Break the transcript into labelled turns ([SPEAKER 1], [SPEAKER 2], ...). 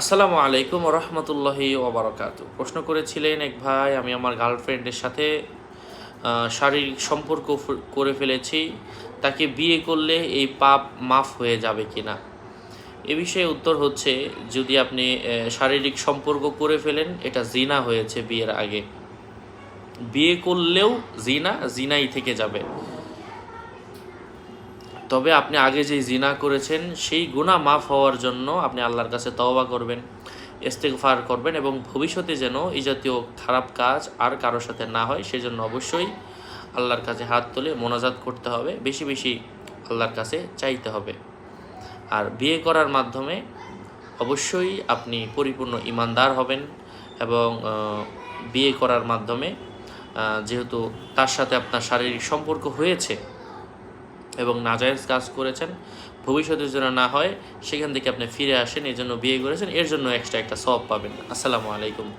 [SPEAKER 1] আসসালামু আলাইকুম রহমতুল্লাহি ওবরাকাত প্রশ্ন করেছিলেন এক ভাই, আমি আমার গার্লফ্রেন্ডের সাথে শারীরিক সম্পর্ক করে ফেলেছি, তাকে বিয়ে করলে এই পাপ মাফ হয়ে যাবে কি না এ বিষয়ে উত্তর হচ্ছে, যদি আপনি শারীরিক সম্পর্ক করে ফেলেন, এটা জিনা হয়েছে বিয়ের আগে। বিয়ে করলেও জিনা, জিনাই থেকে যাবে। তবে আপনি আগে যে জিনা করেছেন, সেই গুণা মাফ হওয়ার জন্য আপনি আল্লাহর কাছে তওবা করবেন, ইস্তেগফার করবেন এবং ভবিষ্যতে যেন এই জাতীয় খারাপ কাজ আর কারোর সাথে না হয়, সেজন্য অবশ্যই আল্লাহর কাছে হাত তুলে মোনাজাত করতে হবে, বেশি বেশি আল্লাহর কাছে চাইতে হবে। আর বিয়ে করার মাধ্যমে অবশ্যই আপনি পরিপূর্ণ ইমানদার হবেন এবং বিয়ে করার মাধ্যমে যেহেতু তার সাথে আপনার শারীরিক সম্পর্ক হয়েছে এবং নাজায়েজ কাজ করেছেন। ভবিষ্যতের জন্য না হয়, সেখান থেকে আপনি ফিরে আসেন এই জন্য বিয়ে করেছেন, এর জন্য এক্সট্রা একটা সব পাবেন। আসসালামু আলাইকুম।